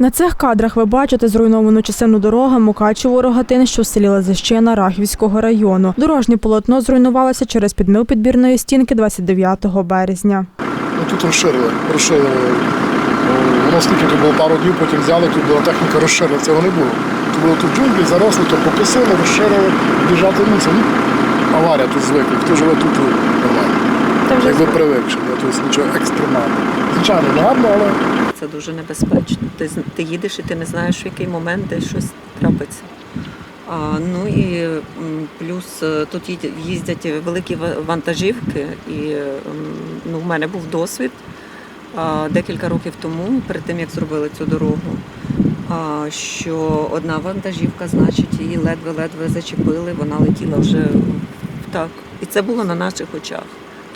На цих кадрах ви бачите зруйновану частину дороги Мукачево рогатин що в селі Лазищина Рахівського району. Дорожнє полотно зруйнувалося через підмив підбірної стінки 29 березня. Ну, тут розширили. розширили. О, Воно скільки тут було пару днів, потім взяли, тут була техніка розширила, цього не було. Тут було тут джунглі, заросли, то покосили, розширили, біжати мусив. Ну, аварія тут звикли, хто живе тут, тут нормально. Якби привикши, тобто нічого екстремального. Звичайно, не гарно, але Це дуже небезпечно. Ти, ти їдеш і ти не знаєш, в який момент десь щось трапиться. А, ну і плюс е, тут їздять великі вантажівки, і ну, в мене був досвід а, декілька років тому, перед тим як зробили цю дорогу. Що одна вантажівка, значить, її ледве-ледве зачепили, вона летіла вже так. І це було на наших очах.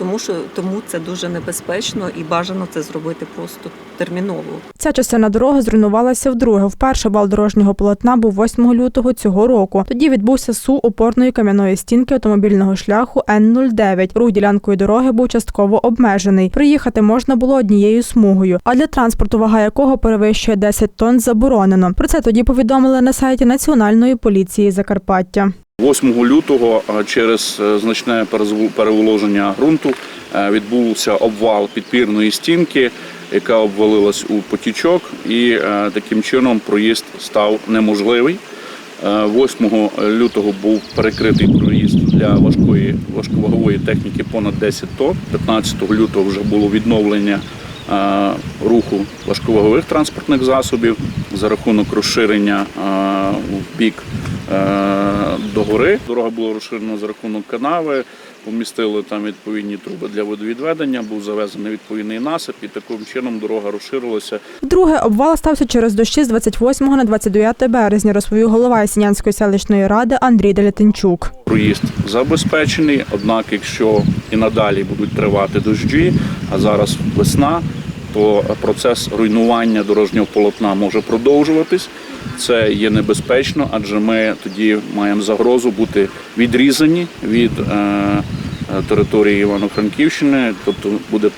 Тому що тому це дуже небезпечно і бажано це зробити просто терміново. Ця частина дороги зруйнувалася вдруге. Вперше бал дорожнього полотна був 8 лютого цього року. Тоді відбувся су опорної кам'яної стінки автомобільного шляху Н-09. Рух ділянкою дороги був частково обмежений. Приїхати можна було однією смугою, а для транспорту, вага якого перевищує 10 тонн, заборонено. Про це тоді повідомили на сайті Національної поліції Закарпаття. 8 лютого е, через е, значне переволоження ґрунту е, відбувся обвал підпірної стінки, яка обвалилась у потічок, і таким чином проїзд став неможливий. Е, 8 лютого був перекритий проїзд для важкої важковагової техніки понад 10 тонн. 15 лютого вже було відновлення руху важковагових транспортних засобів за рахунок розширення в бік до гори. Дорога була розширена за рахунок канави. Помістили там відповідні труби для водовідведення, був завезений відповідний насип, і таким чином дорога розширилася Вдруге обвал стався через дощі з 28 на 29 березня, розповів голова Сінянської селищної ради Андрій Делятинчук. проїзд забезпечений. Однак, якщо і надалі будуть тривати дощі, а зараз весна, то процес руйнування дорожнього полотна може продовжуватись. Це є небезпечно, адже ми тоді маємо загрозу бути відрізані від е, території Івано-Франківщини, тобто буде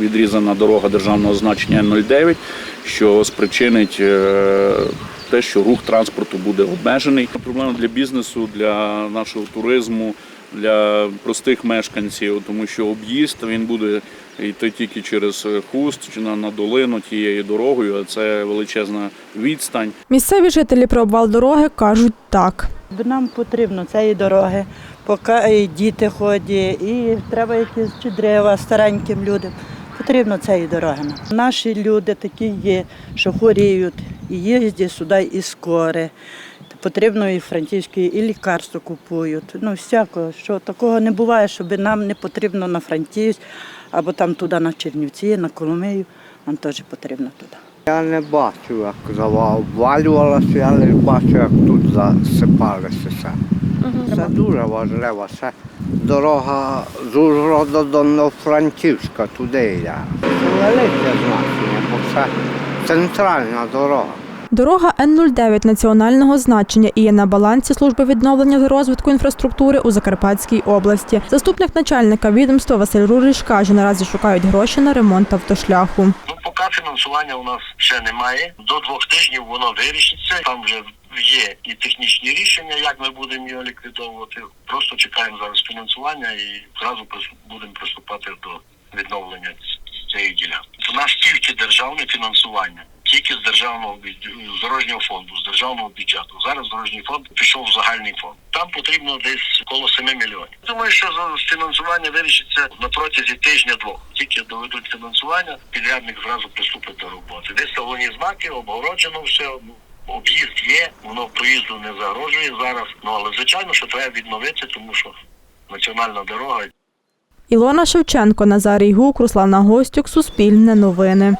відрізана дорога державного значення Н09, що спричинить е, те, що рух транспорту буде обмежений. Проблема для бізнесу, для нашого туризму, для простих мешканців, тому що об'їзд він буде йти тільки через хуст чи на, на долину тією дорогою, а це величезна відстань. Місцеві жителі про обвал дороги кажуть так. Нам потрібно цієї дороги, поки і діти ходять, і треба якісь чи дерева стареньким людям. Потрібно цієї дороги. Наші люди такі є, що хворіють, і їздять сюди і скоре. Потрібно і французькі, і лікарство купують. Ну, всякого, що такого не буває, щоб нам не потрібно на Францівськ, або там туди на Чернівці, на Коломию. Нам теж потрібно туди. Я не бачу, як зава обвалювалася, але бачу, як тут засипалися все. Це дуже важливо. Це дорога з Ужгорода до Новофранківська, туди йде. Це велике значення, бо це центральна дорога. Дорога Н-09 національного значення і є на балансі служби відновлення та розвитку інфраструктури у Закарпатській області. Заступник начальника відомства Василь Рурич каже, наразі шукають гроші на ремонт автошляху. Ну, поки фінансування у нас ще немає. До двох тижнів воно вирішиться. Там вже є і технічні рішення, як ми будемо його ліквідовувати. Просто чекаємо зараз фінансування і прис- будемо приступати до відновлення цієї ділянки. У нас тільки державне фінансування. Тільки з державного з дорожнього фонду, з державного бюджету. Зараз дорожній фонд пішов в загальний фонд. Там потрібно десь коло 7 мільйонів. Думаю, що фінансування вирішиться на протязі тижня-двох. Тільки доведуть фінансування, підрядник зразу приступить до роботи. Салоні знаки, обгороджено все. ну, Об'їзд є, воно проїзду не загрожує зараз. Ну але звичайно, що треба відновити, тому що національна дорога Ілона Шевченко, Назарій Гук, Руслана Гостюк, Суспільне новини.